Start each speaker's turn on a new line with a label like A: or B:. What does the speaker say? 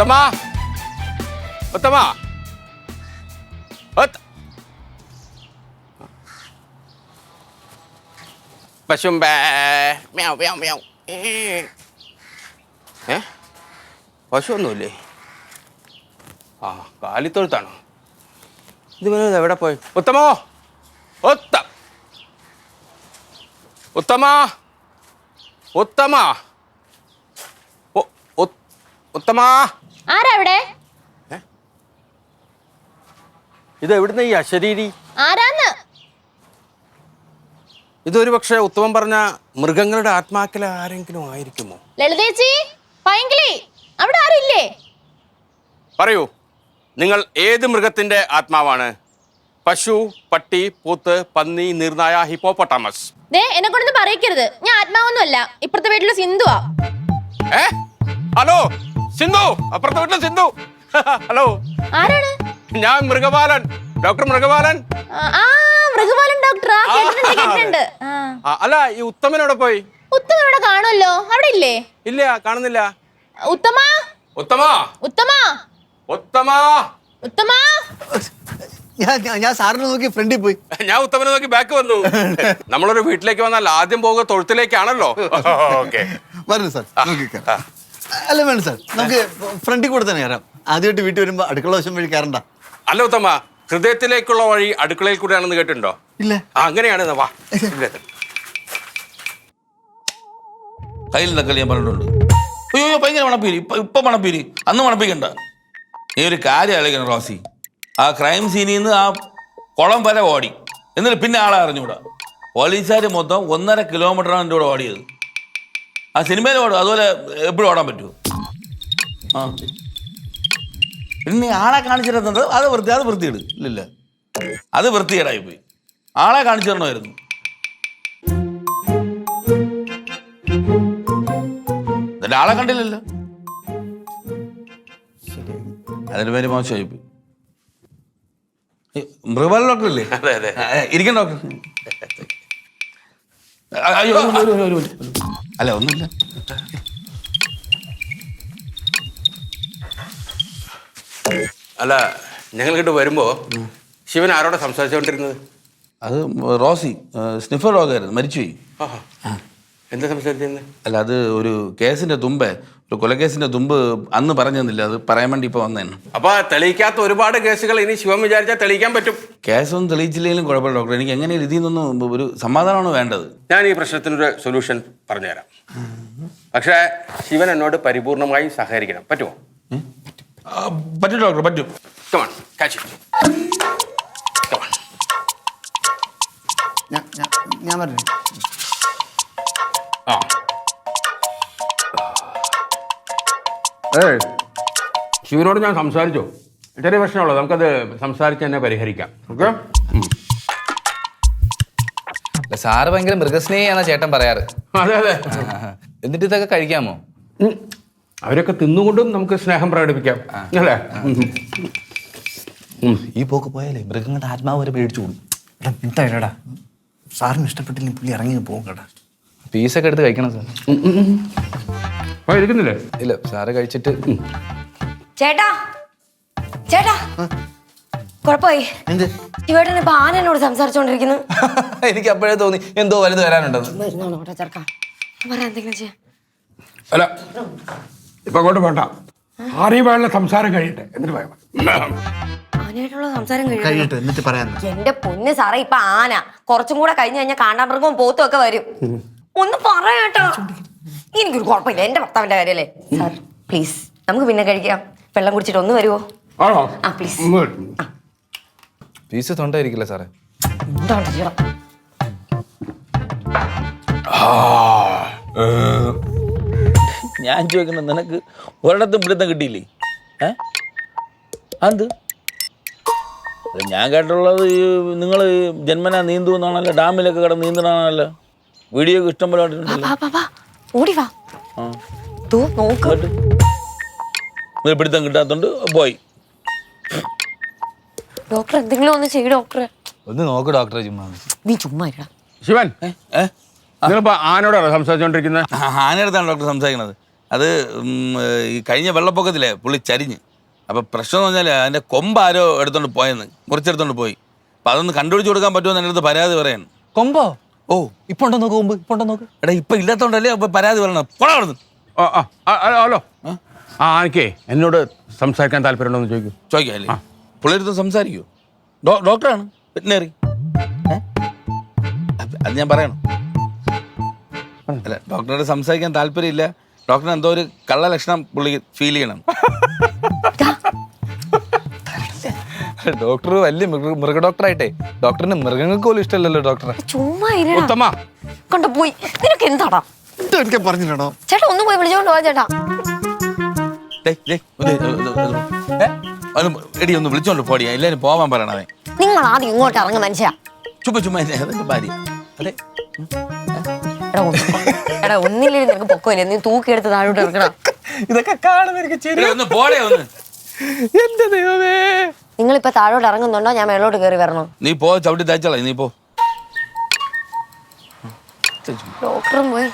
A: ഉത്തമ. ഉത്തമ. ഉത്ത- പശും മ്യാവ് മ്യാവ് മ്യാവ്. ഏ. ഏ? പശുവൊന്നുമില്ലേ? ആ കാലിത്തൊഴുത്താണോ. ഇത് പിന്നെ എവിടെ പോയി? ഉത്തമോ? ഉത്ത ഉത്തമ. ഉത്തമ. ഉത്തമ.
B: അവിടെ
A: ഇത് എവിടുന്ന ഈ അശരീരി?
B: ആരാന്ന്?
A: ഇതൊരു പക്ഷേ ഉത്തമം പറഞ്ഞ മൃഗങ്ങളുടെ ആത്മാക്കളെ ആരെങ്കിലും ആയിരിക്കുമോ?
B: ലളിതേച്ചി പൈങ്കിളി അവിടെ ആരില്ലേ
A: പറയൂ നിങ്ങൾ ഏത് മൃഗത്തിന്റെ ആത്മാവാണ്? പശു പട്ടി പൂത്ത് പന്നി നീർനായ ഹിപ്പോപ്പൊട്ടാമസ്.
B: ദേ എന്നെ കൊണ്ടൊന്നും പറയിക്കരുത്. ഞാൻ ആത്മാവൊന്നുമല്ല. ഇപ്പുറത്തെ വീട്ടിലെ സിന്ധുവാ.
A: ഏ? ഹലോ സിന്ധു അപ്പുറത്തെ വീട്ടിലെ സിന്ധു. ഹലോ
B: ആരാണ്?
A: ഞാൻ മൃഗപാലൻ. ഡോക്ടർ മൃഗപാലൻ.
B: ആ, മൃഗപാലൻ ഡോക്ടർ. കേട്ടിട്ടുണ്ട്
A: അല്ല ഈ ഉത്തമനോടെ പോയി?
B: ഉത്തമനോടെ ഇവിടെ കാണുമല്ലോ. അവിടെ ഇല്ലേ?
A: ഇല്ല കാണുന്നില്ല.
B: ഉത്തമ?
A: ഉത്തമ?
B: ഉത്തമ?
A: ഉത്തമ?
B: ഉത്തമ?
C: ഞാൻ സാറിനെ നോക്കി ഫ്രണ്ടിൽ പോയി.
A: ഞാൻ ഉത്തമനെ നോക്കി ബാക്ക് വന്നു. നമ്മളൊരു വീട്ടിലേക്ക് വന്നാൽ ആദ്യം പോകുക തൊഴുത്തിലേക്കാണല്ലോ. ഓക്കെ
C: വരുന്നു സാർ നോക്കിക്കാം. അല്ല വേണ്ട സാർ. നമുക്ക് ഫ്രണ്ടിൽ കൂടെ തന്നെ കയറാം. ആദ്യമായിട്ട് വീട്ടിൽ വരുമ്പോൾ അടുക്കള വശം വഴി കയറണ്ട.
A: അല്ല ഉത്തമ ഹൃദയത്തിലേക്കുള്ള വഴി അടുക്കളയിൽ കൂടെയാണെന്ന് കേട്ടിട്ടുണ്ടോ?
C: ഇല്ല.
A: ആ, അങ്ങനെയാണ് വാ.
D: കയ്യിൽ നിന്നൊക്കെ ഞാൻ പറഞ്ഞിട്ടുണ്ട്. അയ്യോ അയ്യോ ഭയങ്കര മണപ്പീരി ഇപ്പൊ ഇപ്പൊ മണപ്പീരി അന്ന് മണപ്പിക്കണ്ട. നീ ഒരു കാര്യം ആലോചിക്കണം റോസി. ആ ക്രൈം സീനിൽ നിന്ന് ആ കുളം വരെ ഓടി. എന്നിട്ട് പിന്നെ ആളെ അറിഞ്ഞുകൂടാ. പോലീസുകാർ മൊത്തം ഒന്നര കിലോമീറ്ററാണ് എന്റെ കൂടെ ഓടിയത്. ആ സിനിമയിൽ ഓടും അതുപോലെ എപ്പോഴും ഓടാൻ പറ്റുമോ? ആ. പിന്നെ ആളെ കാണിച്ചിരുന്നത് അത് വൃത്തി അത് വൃത്തിയിട്. ഇല്ലില്ല. അത് വൃത്തികേടായി പോയി ആളെ കാണിച്ചു തരണമായിരുന്നു എന്നിട്ട് ആളെ കണ്ടില്ലല്ലോ. അതിന്റെ പേര് മോശമായി പോയി മൃഗപാല ഡോക്ടർ ഇല്ലേ?
A: അതെ അതെ.
D: ആ, ഇരിക്കണ്ട ഡോക്ടർ. അയ്യോ ഒരു മിനിറ്റ്, അല്ല ഒന്നുമില്ല.
A: അല്ല ഞങ്ങൾ ഇങ്ങോട്ട് വരുമ്പോ ശിവൻ ആരോടെ സംസാരിച്ചുകൊണ്ടിരുന്നത്
D: അത് റോസി സ്നിഫർ രോഗമായിരുന്നു മരിച്ചുപോയി.
A: ആഹാ. എന്താ സംസാരിച്ചിരുന്നത്
D: അല്ല അത് ഒരു കേസിന്റെ തുമ്പ് ഒരു കൊലക്കേസിന്റെ തുമ്പ് അന്ന് പറഞ്ഞു തന്നില്ല അത് പറയാൻ വേണ്ടി ഇപ്പൊ വന്നേന്.
A: അപ്പൊ തെളിയിക്കാത്ത ഒരുപാട് കേസുകൾ ഇനി ശിവം വിചാരിച്ചാൽ തെളിയിക്കാൻ പറ്റും.
D: കേസൊന്നും തെളിയിച്ചില്ലെങ്കിലും കുഴപ്പമില്ല ഡോക്ടർ എനിക്ക് എങ്ങനെയും ഇതിൽ നിന്നൊന്നും ഒരു സമാധാനമാണ് വേണ്ടത്.
A: ഞാൻ ഈ പ്രശ്നത്തിനൊരു സൊല്യൂഷൻ പറഞ്ഞുതരാം. പക്ഷേ ശിവൻ എന്നോട് പരിപൂർണമായി സഹകരിക്കണം. പറ്റുമോ?
D: പറ്റും ഡോക്ടർ പറ്റും.
A: കമാൺ കാച്ചി കമാൺ
C: ഞാൻ ഞാൻ- ഞാൻ പറഞ്ഞു
A: ആ. ഏ ശിവനോട് ഞാൻ സംസാരിച്ചു. ചെറിയ പ്രശ്നമുള്ളൂ. നമുക്കത് സംസാരിച്ച് തന്നെ പരിഹരിക്കാം. ഓക്കെ?
E: അല്ല, സാറ് ഭയങ്കര മൃഗസ്നേഹിയാണ് ചേട്ടൻ പറയാറ്.
A: അതെ അതെ.
E: എന്നിട്ട് ഇതൊക്കെ കഴിക്കാമോ?
A: ഉം. അവരൊക്കെ തിന്നുകൊണ്ടും നമുക്ക് സ്നേഹം പ്രകടിപ്പിക്കാം. അല്ലേ? ഉം.
E: ഈ പോക്ക് പോയാലേ മൃഗങ്ങളുടെ ആത്മാവ് വരെ പേടിച്ചു കൂടും.
C: എടാ എന്തായാലടാ സാറിന് ഇഷ്ടപ്പെട്ടില്ലെങ്കിൽ പുള്ളി ഇറങ്ങി പോകും കേട്ടാ.
E: പീസൊക്കെ എടുത്ത് കഴിക്കണം സാർ
A: ആ ഇരിക്കുന്നില്ലേ
E: ഇല്ല സാറ് കഴിച്ചിട്ട്
F: ചേട്ടാ ചേട്ടാ. കൊഴപ്പായി.
C: എന്ത്?
F: ശിവേട്ടൻ ഇപ്പൊ ആനനോട് സംസാരിച്ചോണ്ടിരിക്കുന്നു.
E: എനിക്ക് അപ്പോഴേ തോന്നി എന്തോ വലുത് വരാനുണ്ടെന്ന്.
F: വരുന്നോളൂ ഇവിടെ ചേർക്കാം. പറയാൻ എന്തെങ്കിലും ചെയ്യാം.
A: അല്ല ഇപ്പൊ അങ്ങോട്ട് വേണ്ട ആരെയും വേണ്ട സംസാരം കഴിയട്ടെ എന്നിട്ട് പോയാൽ മതി.
F: ആനയായിട്ടുള്ള സംസാരം കഴിയും
C: കഴിയട്ടെ എന്നിട്ട് പറയാന്ന്
F: എന്റെ പൊന്ന് സാറേ ഇപ്പൊ ആന. കുറച്ചും കൂടെ കഴിഞ്ഞു കഴിഞ്ഞാൽ കാണ്ടാമൃഗവും പോത്തും ഒക്കെ വരും. ഒന്ന് പറയട്ടോ എനിക്കൊരു കുഴപ്പമില്ല. എന്റെ ഭർത്താവിന്റെ കാര്യല്ലേ? സാർ പ്ലീസ് നമുക്ക് പിന്നെ കഴിക്കാം. വെള്ളം കുടിച്ചിട്ട് ഒന്ന് വരുമോ
A: ആണോ?
F: ആ,
A: പ്ലീസ്.
E: പീസ് തൊണ്ടായിരിക്കില്ല സാറേ.
F: എന്താണ് ചെയ്യണം?
D: ഞാൻ ചോദിക്കണം നിനക്ക് ഒരിടത്തും പിടുത്തം കിട്ടിയില്ലേ? ഏ? അത് ഞാൻ കേട്ടുള്ളത് നിങ്ങൾ ജന്മന നീന്തു എന്നാണല്ലോ ഡാമിലൊക്കെ കിടന്ന് നീന്തണാണല്ലോ വീഡിയോ ഇഷ്ടം പോലെ
F: വാ, വാ, വാ. ഓടി വാ.
D: ആ.
F: ദോ നോക്ക്.
D: എന്നിട്ട് പിടുത്തം കിട്ടാത്തോണ്ട് പോയി.
F: ഡോക്ടർ എന്തെങ്കിലും ഒന്ന് ചെയ്യ് ഡോക്ടറെ.
E: ഒന്ന് നോക്ക് ഡോക്ടറെ ചുമ്മാ.
F: നീ ചുമ്മാ ഇടാ
A: ശിവൻ
D: ഏ
A: നിങ്ങളിപ്പോ ആനോടാണോ സംസാരിച്ചോണ്ടിരിക്കുന്നത്
D: ആനടുത്താണ് ഡോക്ടർ സംസാരിക്കുന്നത് അത് ഉം, ഈ കഴിഞ്ഞ വെള്ളപ്പൊക്കത്തിലെ പുള്ളി ചരിഞ്ഞ്. അപ്പൊ പ്രശ്നം എന്ന് പറഞ്ഞാൽ അതിന്റെ കൊമ്പ് ആരോ എടുത്തോണ്ട് പോയെന്ന് മുറിച്ചെടുത്തോണ്ട് പോയി. അപ്പൊ അതൊന്ന് കണ്ടുപിടിച്ച് കൊടുക്കാൻ പറ്റുമെന്ന് എന്റെ അടുത്ത് പരാതി പറയാൻ.
E: കൊമ്പോ?
D: ഓ
E: ഇപ്പൊ ഉണ്ടോ നോക്ക് മുമ്പ് ഇപ്പൊ ഉണ്ടോ നോക്ക്.
D: എടാ ഇപ്പൊ ഇല്ലാത്തോണ്ടല്ലേ അപ്പൊ പരാതി പറയണം പോടാ അവിടുന്ന്.
A: ആ, ആ, ആ, ആ, ഹലോ. ആ? എനിക്കേ എന്നോട് സംസാരിക്കാൻ താല്പര്യമുണ്ടോ എന്ന് ചോദിക്കും.
D: ചോദിക്കാം പുള്ളിയെടുത്ത് സംസാരിക്കൂ ഡോ ഡോക്ടറാണ്. വെറ്റിനറി അത് ഞാൻ പറയണം. അല്ല ഡോക്ടറോട് സംസാരിക്കാൻ താല്പര്യമില്ല. ഡോക്ടറിന് എന്തോ ഒരു കള്ള ലക്ഷണം പുള്ളി ഫീൽ ചെയ്യണം.
E: ഡോക്ടർ വലിയ മൃഗ ഡോക്ടർ ഡോക്ടറായിട്ടേ. ഡോക്ടറിന് മൃഗങ്ങൾക്ക് പോലും ഇഷ്ടമല്ലല്ലോ ഡോക്ടർ
F: ചുമ്മാ
A: ഉത്തമ.
F: കൊണ്ട് പോയി. നിനക്ക് എന്താടാ?
C: ഇത് എനിക്ക് പറഞ്ഞില്ലടോ.
F: ചേട്ടാ ഒന്ന് പോയി വിളിച്ചോണ്ട് പോവാ ചേട്ടാ?
D: എടി ഒന്ന് വിളിച്ചോണ്ട് പോടി. എല്ലാരും പോവാൻ പറയണേ
F: നിങ്ങൾ ആദ്യം ഇങ്ങോട്ട് ഇറങ്ങും മനുഷ്യ.
D: ചുമ്മാ ചുമ്മാ അതെന്റെ ഭാര്യ അതെ.
F: എടാ ഒന്നില്ലേ നിനക്ക് പൊക്കമില്ലേ? നീ തൂക്കിയെടുത്ത് താഴോട്ട് ഇറക്കണം
E: ഇതൊക്കെ കാണുന്ന എനിക്ക്
D: ചെറിയ ഒന്ന് പോടേ ഒന്ന്.
E: എന്റെ ദൈവമേ.
F: നിങ്ങളിപ്പോ താഴോട്ട് ഇറങ്ങുന്നുണ്ടോ? ഞാൻ മേളോട്ട് കയറി വരണോ?
D: നീ പോ ചവിട്ടി തയ്ച്ചോളാം നീ പോ.
F: ഡോക്ടറും പോയി.